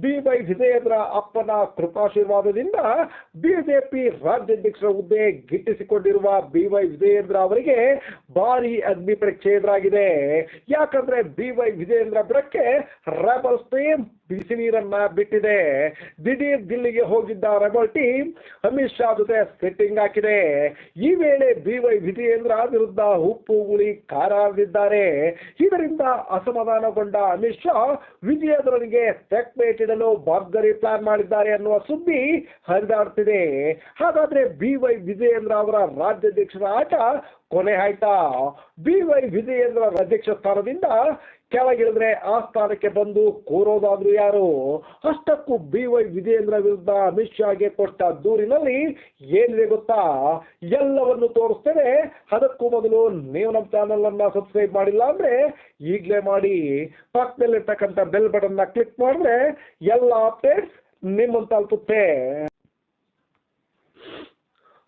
B Y Vijayendra ಅಪ್ಪನ ಕೃಪಾಶೀರ್ವಾದದಿಂದ BJP ರಾಜ್ಯಾಧ್ಯಕ್ಷರ ಹುದ್ದೆ ಗಿಟ್ಟಿಸಿಕೊಂಡಿರುವ B Y Vijayendra ಅವರಿಗೆ ಭಾರಿ ಅಗ್ನಿ ಪರೀಕ್ಷೆ ಎದುರಾಗಿದೆ. ಯಾಕಂದ್ರೆ ಬಿ ವೈ ವಿಜಯೇಂದ್ರ ಬಿಡಕ್ಕೆ ರೆಬಲ್ ಟೀಮ್ ಬಿಸಿ ನೀರನ್ನ ಬಿಟ್ಟಿದೆ. ದಿಢೀರ್ ದಿಲ್ಲಿಗೆ ಹೋಗಿದ್ದ ರೆಬಲ್ ಟೀಮ್ ಅಮಿತ್ ಶಾ ಜೊತೆ ಸೆಟ್ಟಿಂಗ್ ಹಾಕಿದೆ. ಈ ವೇಳೆ ಬಿ ವೈ ವಿಜಯೇಂದ್ರ ವಿರುದ್ಧ ಉಪ್ಪು, ಹುಳಿ, ಖಾರ ಇದರಿಂದ ಅಸಮಾಧಾನಗೊಂಡ ಅಮಿತ್ ಶಾ ವಿಜಯೇಂದ್ರನಿಗೆ ಚೆಕ್ಮೇಟ್ ಇಡಲು ಬಾಬ್ಗರಿ ಪ್ಲಾನ್ ಮಾಡಿದ್ದಾರೆ ಅನ್ನುವ ಸುದ್ದಿ ಹರಿದಾಡ್ತಿದೆ. ಹಾಗಾದ್ರೆ ಬಿ ವೈ ವಿಜಯೇಂದ್ರ ಅವರ ರಾಜ್ಯಾಧ್ಯಕ್ಷರ ಆಟ ಕೊನೆ ಆಯ್ತಾ? ಬಿ ವೈ ವಿಜಯೇಂದ್ರ ಅಧ್ಯಕ್ಷ ಸ್ಥಾನದಿಂದ ಕೆಳಗಿಳಿದ್ರೆ ಆ ಸ್ಥಾನಕ್ಕೆ ಬಂದು ಕೂರೋದಾದ್ರು ಯಾರು? ಅಷ್ಟಕ್ಕೂ ಬಿ ವೈ ವಿಜಯೇಂದ್ರ ವಿರುದ್ಧ ಅಮಿತ್ ಶಾಗೆ ಕೊಟ್ಟ ದೂರಿನಲ್ಲಿ ಏನಿದೆ ಗೊತ್ತಾ? ಎಲ್ಲವನ್ನು ತೋರಿಸ್ತೇನೆ. ಅದಕ್ಕೂ ಮೊದಲು ನೀವು ನಮ್ಮ ಚಾನಲ್ ಅನ್ನ ಸಬ್ಸ್ಕ್ರೈಬ್ ಮಾಡಿಲ್ಲ ಅಂದ್ರೆ ಈಗಲೇ ಮಾಡಿ. ಪಕ್ಕದಲ್ಲಿರ್ತಕ್ಕಂಥ ಬೆಲ್ ಬಟನ್ ಕ್ಲಿಕ್ ಮಾಡಿದ್ರೆ ಎಲ್ಲ ಅಪ್ಡೇಟ್ಸ್ ನಿಮ್ಮನ್ನು ತಲುಪುತ್ತೆ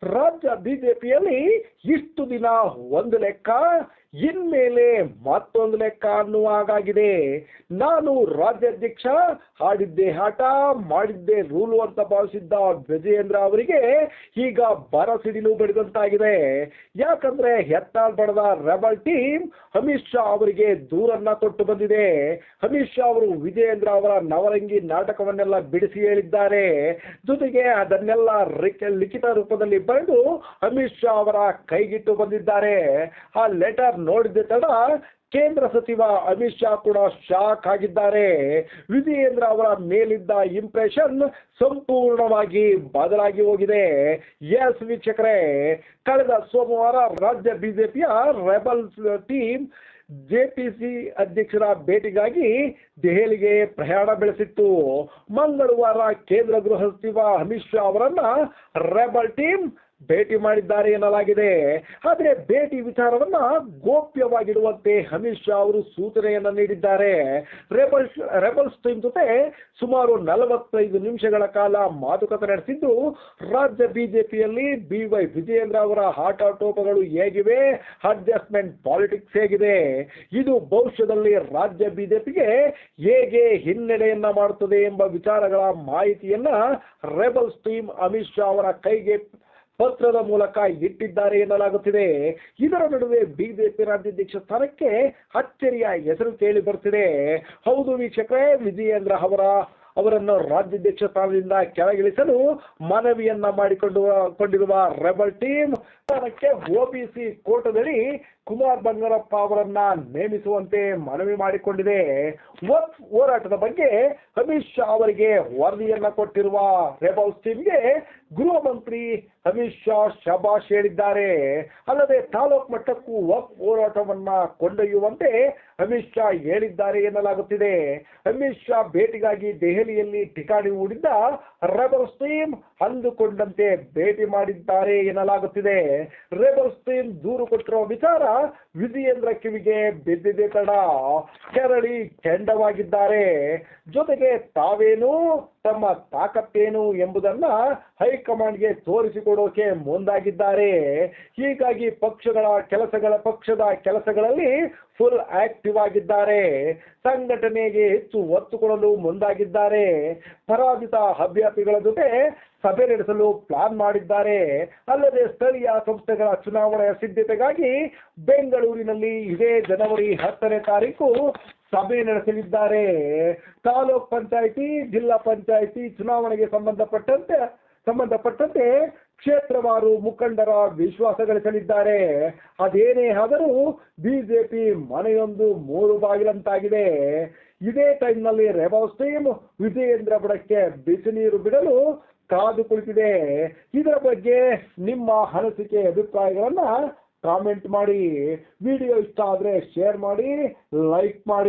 ರಾಜ್ಯ ಬಿಜೆಪಿಯಲ್ಲಿ ಇಷ್ಟು ದಿನ ಒಂದು ಲೆಕ್ಕ ಇನ್ಮೇಲೆ ಮತ್ತೊಂದು ಲೆಕ್ಕ ಹಾಗಾಗಿದೆ. ನಾನು ರಾಜ್ಯಾಧ್ಯಕ್ಷ ಹಾಡಿದ್ದೆ ಹಾಟ, ಮಾಡಿದ್ದೆ ರೂಲು ಅಂತ ಭಾವಿಸಿದ್ದ ವಿಜಯೇಂದ್ರ ಅವರಿಗೆ ಈಗ ಬರಸಿಡಿಲು ಬಡಿದಂತಾಗಿದೆ. ಯಾಕಂದ್ರೆ ಹೆತ್ತಾಳ್ ಬಡದ ರೆಬಲ್ ಟೀಮ್ ಅಮಿತ್ ಶಾ ಅವರಿಗೆ ದೂರನ್ನ ಕೊಟ್ಟು ಬಂದಿದೆ. ಅಮಿತ್ ಶಾ ಅವರು ವಿಜಯೇಂದ್ರ ಅವರ ನವರಂಗಿ ನಾಟಕವನ್ನೆಲ್ಲ ಬಿಡಿಸಿ ಹೇಳಿದ್ದಾರೆ. ಜೊತೆಗೆ ಅದನ್ನೆಲ್ಲ ಲಿಖಿತ ರೂಪದಲ್ಲಿ ಬರೆದು ಅಮಿತ್ ಶಾ ಅವರ ಕೈಗಿಟ್ಟು ಬಂದಿದ್ದಾರೆ. ಆ ಲೆಟರ್ ನೋಡಿದ ತಡ ಕೇಂದ್ರ ಸಚಿವ ಅಮಿತ್ ಶಾ ಕೂಡ ಶಾಕ್ ಆಗಿದ್ದಾರೆ. ವಿಜಯೇಂದ್ರ ಅವರ ಮೇಲಿದ್ದ ಇಂಪ್ರೆಷನ್ ಸಂಪೂರ್ಣವಾಗಿ ಬದಲಾಗಿ ಹೋಗಿದೆ. ಎಸ್ ವೀಕ್ಷಕರೇ, ಕಳೆದ ಸೋಮವಾರ ರಾಜ್ಯ ಬಿಜೆಪಿಯ ರೆಬಲ್ ಟೀಮ್ ಜೆಪಿಸಿ ಅಧ್ಯಕ್ಷರ ಭೇಟಿಗಾಗಿ ದೆಹಲಿಗೆ ಪ್ರಯಾಣ ಬೆಳೆಸಿತ್ತು. ಮಂಗಳವಾರ ಕೇಂದ್ರ ಗೃಹ ಸಚಿವ ಅಮಿತ್ ಶಾ ಅವರನ್ನ ರೆಬಲ್ ಟೀಮ್ ಭೇಟಿ ಮಾಡಿದ್ದಾರೆ ಎನ್ನಲಾಗಿದೆ. ಆದರೆ ಭೇಟಿ ವಿಚಾರವನ್ನ ಗೋಪ್ಯವಾಗಿಡುವಂತೆ ಅಮಿತ್ ಶಾ ಅವರು ಸೂಚನೆಯನ್ನ ನೀಡಿದ್ದಾರೆ. ರೆಬಲ್ಸ್ ರೆಬಲ್ಸ್ ಟೀಮ್ ಜೊತೆ ಸುಮಾರು ನಲವತ್ತೈದು ನಿಮಿಷಗಳ ಕಾಲ ಮಾತುಕತೆ ನಡೆಸಿದ್ದು, ರಾಜ್ಯ ಬಿಜೆಪಿಯಲ್ಲಿ ಬಿ ವೈ ವಿಜಯೇಂದ್ರ ಅವರ ಆಟಾಟೋಪಗಳು ಹೇಗಿವೆ, ಅಡ್ಜಸ್ಟ್ಮೆಂಟ್ ಪಾಲಿಟಿಕ್ಸ್ ಹೇಗಿದೆ, ಇದು ಭವಿಷ್ಯದಲ್ಲಿ ರಾಜ್ಯ ಬಿಜೆಪಿಗೆ ಹೇಗೆ ಹಿನ್ನಡೆಯನ್ನ ಮಾಡುತ್ತದೆ ಎಂಬ ವಿಚಾರಗಳ ಮಾಹಿತಿಯನ್ನ ರೆಬಲ್ಸ್ ಟೀಮ್ ಅಮಿತ್ ಶಾ ಅವರ ಕೈಗೆ ಪತ್ರದ ಮೂಲಕ ಇಟ್ಟಿದ್ದಾರೆ ಎನ್ನಲಾಗುತ್ತಿದೆ. ಇದರ ನಡುವೆ ಬಿಜೆಪಿ ರಾಜ್ಯಾಧ್ಯಕ್ಷ ಸ್ಥಾನಕ್ಕೆ ಅಚ್ಚರಿಯ ಹೆಸರು ಕೇಳಿ ಬರ್ತಿದೆ. ಹೌದು ವೀಕ್ಷಕರೇ, ವಿಜಯೇಂದ್ರ ಅವರ, ಅವರನ್ನು ರಾಜ್ಯಾಧ್ಯಕ್ಷ ಸ್ಥಾನದಿಂದ ಕೆಳಗಿಳಿಸಲು ಮನವಿಯನ್ನ ಮಾಡಿಕೊಂಡು, ಕೊಂಡಿರುವ ರೆಬಲ್ ಟೀಮ್ ಸ್ಥಾನಕ್ಕೆ ಒಬಿಸಿ ಕೋಟದಲ್ಲಿ ಕುಮಾರ್ ಬಂಗಾರಪ್ಪ ಅವರನ್ನ ನೇಮಿಸುವಂತೆ ಮನವಿ ಮಾಡಿಕೊಂಡಿದೆ. ವಕ್ಫ್ ಹೋರಾಟದ ಬಗ್ಗೆ ಅಮಿತ್ ಶಾ ಅವರಿಗೆ ವರದಿಯನ್ನ ಕೊಟ್ಟಿರುವ ರೆಬಲ್ಸ್ ಟೀಮ್ಗೆ ಗೃಹ ಮಂತ್ರಿ ಅಮಿತ್ ಶಾ ಶಬಾಷ್ ಹೇಳಿದ್ದಾರೆ. ಅಲ್ಲದೆ ತಾಲೂಕ್ ಮಟ್ಟಕ್ಕೂ ವಕ್ಫ್ ಹೋರಾಟವನ್ನ ಕೊಂಡೊಯ್ಯುವಂತೆ ಅಮಿತ್ ಶಾ ಹೇಳಿದ್ದಾರೆ ಎನ್ನಲಾಗುತ್ತಿದೆ. ಅಮಿತ್ ಶಾ ಭೇಟಿಗಾಗಿ ದೆಹಲಿಯಲ್ಲಿ ಠಿಕಾಣಿ ಹೂಡಿದ್ದ ರೆಬಲ್ಸ್ ಟೀಮ್ ಅಂದುಕೊಂಡಂತೆ ಭೇಟಿ ಮಾಡಿದ್ದಾರೆ ಎನ್ನಲಾಗುತ್ತಿದೆ. ರೆಬಲ್ಸ್ ಟೀಮ್ ದೂರು ಕೊಟ್ಟಿರುವ ವಿಚಾರ ವಿಜಯೇಂದ್ರ ಕಿವಿಗೆ ಬಿದ್ದಿದೆ ತಡ. ಕೆರಳಿ ಕೆಂಡವಾಗಿದ್ದಾರೆ. ಜೊತೆಗೆ ತಾವೇನು ತಮ್ಮ ತಾಕತ್ತೇನು ಎಂಬುದನ್ನ ಹೈಕಮಾಂಡ್ಗೆ ತೋರಿಸಿಕೊಡೋಕೆ ಮುಂದಾಗಿದ್ದಾರೆ. ಹೀಗಾಗಿ ಪಕ್ಷಗಳ ಕೆಲಸಗಳ ಪಕ್ಷದ ಕೆಲಸಗಳಲ್ಲಿ ಫುಲ್ ಆಕ್ಟಿವ್ ಆಗಿದ್ದಾರೆ. ಸಂಘಟನೆಗೆ ಹೆಚ್ಚು ಒತ್ತು ಕೊಡಲು ಮುಂದಾಗಿದ್ದಾರೆ. ಪರಾಜಿತ ಅಭ್ಯರ್ಥಿಗಳ ಜೊತೆ ಸಭೆ ನಡೆಸಲು ಪ್ಲಾನ್ ಮಾಡಿದ್ದಾರೆ. ಅಲ್ಲದೆ ಸ್ಥಳೀಯ ಸಂಸ್ಥೆಗಳ ಚುನಾವಣೆಯ ಸಿದ್ಧತೆಗಾಗಿ ಬೆಂಗಳೂರಿನಲ್ಲಿ ಇದೇ ಜನವರಿ ಹತ್ತನೇ ತಾರೀಕು ಸಭೆ ನಡೆಸಲಿದ್ದಾರೆ. ತಾಲೂಕ್ ಪಂಚಾಯಿತಿ, ಜಿಲ್ಲಾ ಪಂಚಾಯಿತಿ ಚುನಾವಣೆಗೆ ಸಂಬಂಧಪಟ್ಟಂತೆ ಸಂಬಂಧಪಟ್ಟಂತೆ ಕ್ಷೇತ್ರವಾರು ಮುಖಂಡರ ವಿಶ್ವಾಸ ಗಳಿಸಲಿದ್ದಾರೆ. ಅದೇನೇ ಆದರೂ ಬಿಜೆಪಿ ಮನೆಯೊಂದು ಮೂರು ಬಾಗಿಲಂತಾಗಿದೆ. ಇದೇ ಟೈಮ್ನಲ್ಲಿ ರೆಬಲ್ಸ್ ಟೀಮ್ ವಿಜಯೇಂದ್ರ ಬುಡಕ್ಕೆ ಬಿಸಿ ನೀರು ಬಿಡಲು ಕಾದು ಕುಳಿತಿದೆ. ಇದರ ಬಗ್ಗೆ ನಿಮ್ಮ ಅನಿಸಿಕೆ, ಅಭಿಪ್ರಾಯಗಳನ್ನ ಕಾಮೆಂಟ್ ಮಾಡಿ. ವಿಡಿಯೋ ಇಷ್ಟ ಆದರೆ ಶೇರ್ ಮಾಡಿ, ಲೈಕ್ ಮಾಡಿ.